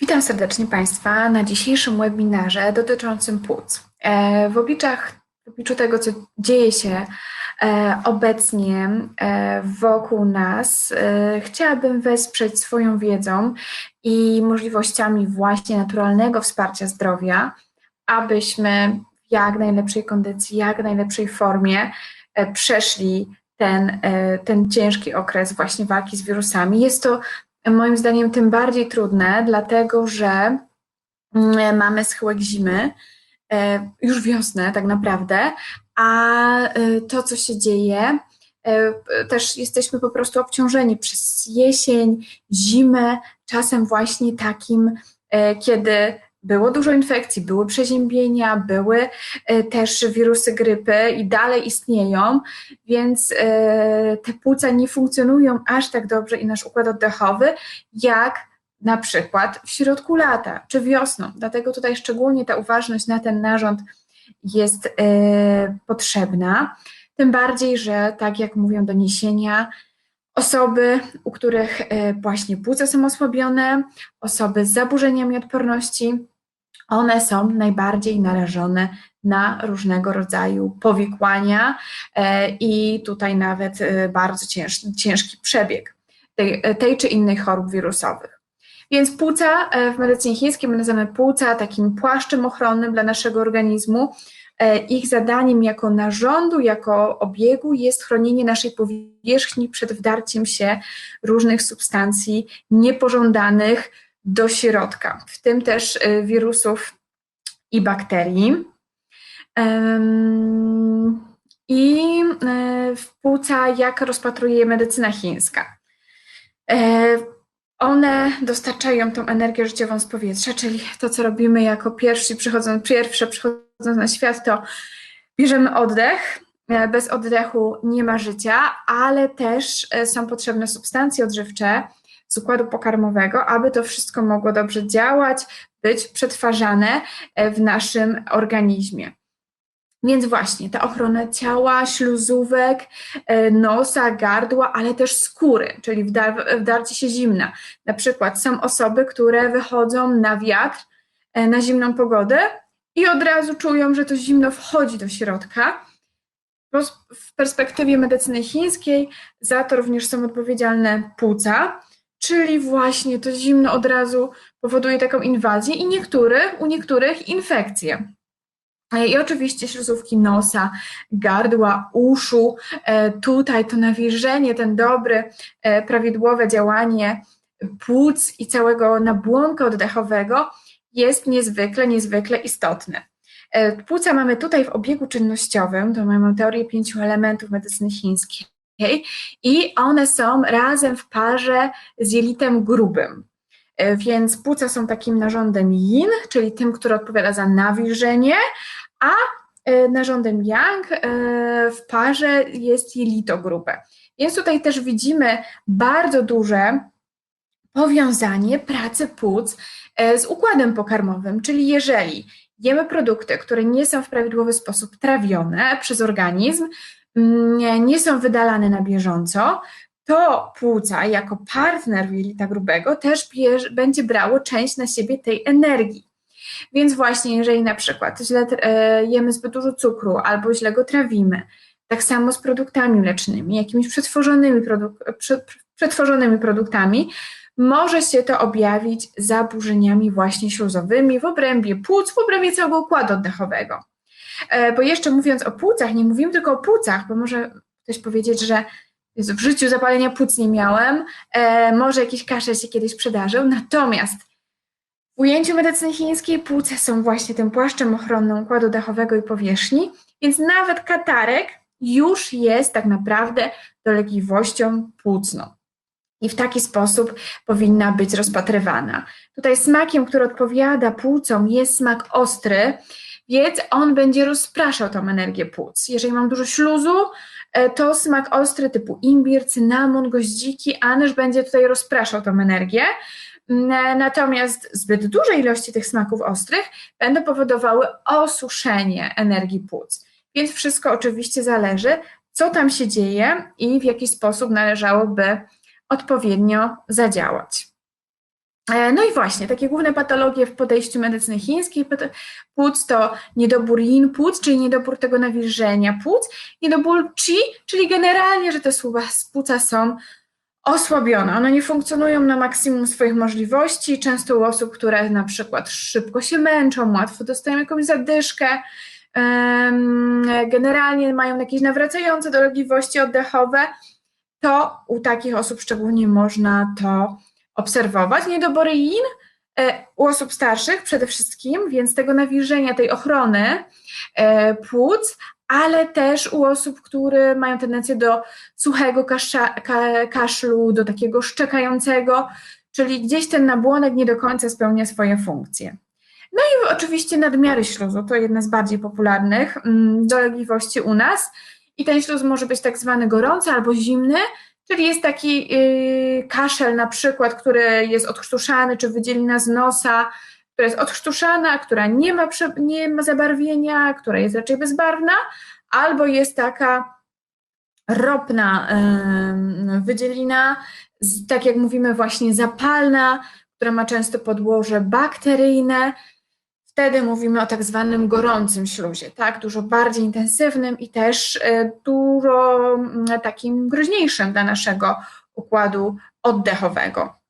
Witam serdecznie Państwa na dzisiejszym webinarze dotyczącym płuc. E, w, obliczach, w obliczu tego, co dzieje się e, obecnie e, wokół nas, chciałabym wesprzeć swoją wiedzą i możliwościami właśnie naturalnego wsparcia zdrowia, abyśmy w jak najlepszej kondycji, jak najlepszej formie przeszli ten, ten ciężki okres właśnie walki z wirusami. Jest to moim zdaniem tym bardziej trudne, dlatego że mm, mamy schyłek zimy, e, już wiosnę tak naprawdę, a e, to, co się dzieje, e, też jesteśmy po prostu obciążeni przez jesień, zimę, czasem właśnie takim, kiedy było dużo infekcji, były przeziębienia, były e, też wirusy grypy i dalej istnieją, więc e, te płuca nie funkcjonują aż tak dobrze i nasz układ oddechowy, jak na przykład w środku lata czy wiosną. Dlatego tutaj szczególnie ta uważność na ten narząd jest e, potrzebna. Tym bardziej, że tak jak mówią doniesienia, osoby, u których właśnie płuca są osłabione, osoby z zaburzeniami odporności, one są najbardziej narażone na różnego rodzaju powikłania e, i tutaj nawet e, bardzo ciężki, przebieg tej, tej czy innej chorób wirusowych. Więc płuca e, w medycynie chińskiej my nazywamy płuca takim płaszczem ochronnym dla naszego organizmu. Ich zadaniem jako narządu, jako obiegu jest chronienie naszej powierzchni przed wdarciem się różnych substancji niepożądanych, do środka, w tym też y, wirusów i bakterii. I y, w płuca, jak rozpatruje medycyna chińska? E, one dostarczają tą energię życiową z powietrza, czyli to, co robimy jako pierwsi przychodząc, pierwsze przychodząc na świat, to bierzemy oddech. E, bez oddechu nie ma życia, ale też e, są potrzebne substancje odżywcze, z układu pokarmowego, aby to wszystko mogło dobrze działać, być przetwarzane e, w naszym organizmie. Więc właśnie ta ochrona ciała, śluzówek, e, nosa, gardła, ale też skóry, czyli wdarcie się zimna. Na przykład są osoby, które wychodzą na wiatr, e, na zimną pogodę i od razu czują, że to zimno wchodzi do środka. W perspektywie medycyny chińskiej za to również są odpowiedzialne płuca, czyli właśnie to zimno od razu powoduje taką inwazję i niektórych, u niektórych infekcje. E, I oczywiście śluzówki nosa, gardła, uszu, e, tutaj to nawilżenie, ten dobry, e, prawidłowe działanie płuc i całego nabłonka oddechowego jest niezwykle, niezwykle istotne. Płuca mamy tutaj w obiegu czynnościowym, to mamy teorię pięciu elementów medycyny chińskiej, i one są razem w parze z jelitem grubym. E, więc płuca są takim narządem yin, czyli tym, który odpowiada za nawilżenie, a e, narządem yang e, w parze jest jelito grube. Więc tutaj też widzimy bardzo duże powiązanie pracy płuc z układem pokarmowym, czyli jeżeli jemy produkty, które nie są w prawidłowy sposób trawione przez organizm, nie są wydalane na bieżąco, to płuca jako partner jelita grubego też będzie brało część na siebie tej energii. Więc właśnie, jeżeli na przykład źle e, jemy zbyt dużo cukru albo źle go trawimy, tak samo z produktami mlecznymi, jakimiś przetworzonymi, produk przetworzonymi produktami, może się to objawić zaburzeniami właśnie śluzowymi w obrębie płuc, w obrębie całego układu oddechowego. E, bo jeszcze mówiąc o płucach, nie mówimy tylko o płucach, bo może ktoś powiedzieć, że w życiu zapalenia płuc nie miałem, e, może jakiś kaszel się kiedyś przydarzył, natomiast w ujęciu medycyny chińskiej płuce są właśnie tym płaszczem ochronnym układu dechowego i powierzchni, więc nawet katarek już jest tak naprawdę dolegliwością płucną. I w taki sposób powinna być rozpatrywana. Tutaj smakiem, który odpowiada płucom, jest smak ostry, więc on będzie rozpraszał tą energię płuc. Jeżeli mam dużo śluzu, e, to smak ostry typu imbir, cynamon, goździki, anyż będzie tutaj rozpraszał tą energię. Natomiast zbyt duże ilości tych smaków ostrych będą powodowały osuszenie energii płuc. Więc wszystko oczywiście zależy, co tam się dzieje i w jaki sposób należałoby odpowiednio zadziałać. E, no i właśnie, takie główne patologie w podejściu medycyny chińskiej płuc to niedobór yin płuc, czyli niedobór tego nawilżenia płuc, niedobór qi, czyli generalnie, że te płuca są osłabione. One nie funkcjonują na maksimum swoich możliwości. Często u osób, które na przykład szybko się męczą, łatwo dostają jakąś zadyszkę, generalnie mają jakieś nawracające dolegliwości oddechowe, to u takich osób szczególnie można to obserwować. Niedobory yin e, u osób starszych przede wszystkim, więc tego nawilżenia, tej ochrony e, płuc, ale też u osób, które mają tendencję do suchego kasza, ka, kaszlu, do takiego szczekającego, czyli gdzieś ten nabłonek nie do końca spełnia swoje funkcje. No i oczywiście nadmiary śluzu, to jedna z bardziej popularnych mm, dolegliwości u nas. I ten śluz może być tak zwany gorący albo zimny, czyli jest taki yy, kaszel na przykład, który jest odchrztuszany, czy wydzielina z nosa, która jest odchrztuszana, która nie ma, nie ma zabarwienia, która jest raczej bezbarwna, albo jest taka ropna yy, wydzielina, tak jak mówimy właśnie zapalna, która ma często podłoże bakteryjne, Wtedy mówimy o tak zwanym gorącym śluzie, tak, dużo bardziej intensywnym i też e, dużo mm, takim groźniejszym dla naszego układu oddechowego.